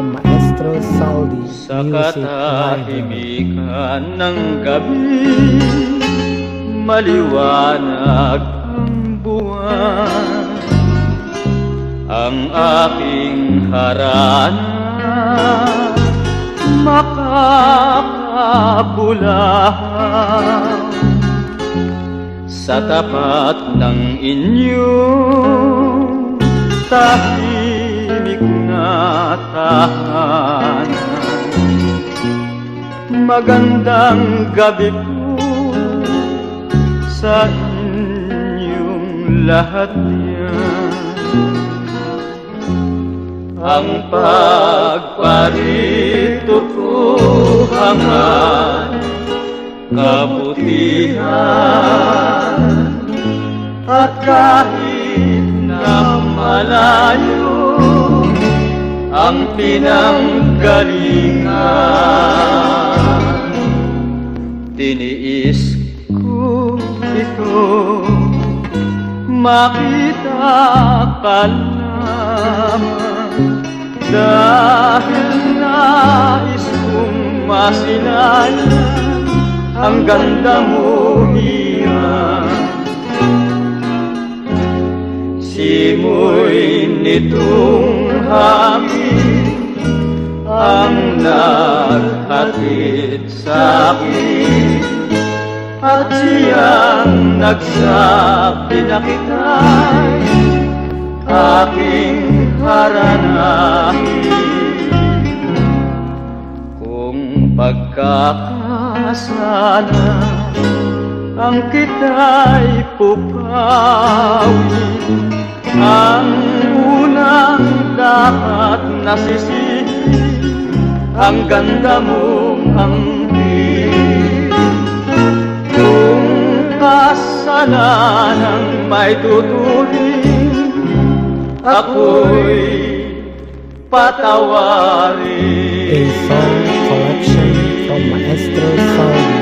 Sa Music Library. katahimikan ng gabi Maliwanag ang buwan Ang aking harana Makakabulahan Sa tapat ng inyong na tahanan Magandang gabi po sa inyong lahat yan Ang pagparito ko hangan kabutihan. At kahit na malayo ang pinanggalingan. Tiniis ko ito. Makita ka lamang Dahil nais kong masilayan ang ganda mo hiyan Simoy nitong hangin naghatid sa akin. At siyang nagsabi na kita'y aking haranahin. Kung pagkakasala ang kita'y pupawin Ang unang dapat nasisisi Ang ganda mong angkin Kung kasalanan may tutuhin Ako'y patawarin. A song collection from Maestro Saudi